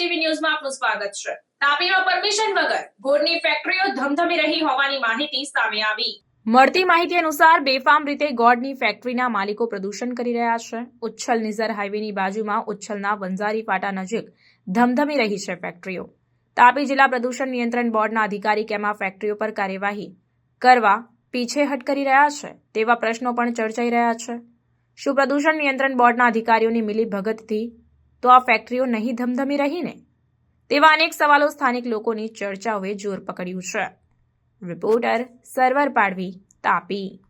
ન્યૂઝમાં આપનું સ્વાગત છે. તાપીમાં પરમિશન વગર ગોળની ફેક્ટરીઓ ધમધમી રહી હોવાની માહિતી સામે આવી. મળતી માહિતી અનુસાર બેફામ રીતે ગોળની ફેક્ટરીના માલિકો પ્રદૂષણ કરી રહ્યા છે. ઉચ્છલ નિઝર હાઈવેની બાજુમાં ઉચ્છલના વંજારી પાટા નજીક ધમધમી રહી છે ફેક્ટરીઓ તાપી જિલ્લા પ્રદૂષણ નિયંત્રણ બોર્ડના અધિકારી કેમાં ફેક્ટરીઓ પર કાર્યવાહી કરવા પીછેહટ કરી રહ્યા છે તેવા પ્રશ્નો પણ ચર્ચાઈ રહ્યા છે. શું પ્રદૂષણ નિયંત્રણ બોર્ડના અધિકારીઓની મિલી ભગતથી તો આ ફેક્ટરીઓ નહીં ધમધમી રહીને? તેવા અનેક સવાલો સ્થાનિક લોકોની ચર્ચાઓએ જોર પકડ્યું છે. રિપોર્ટર સર્વર પાડવી, તાપી.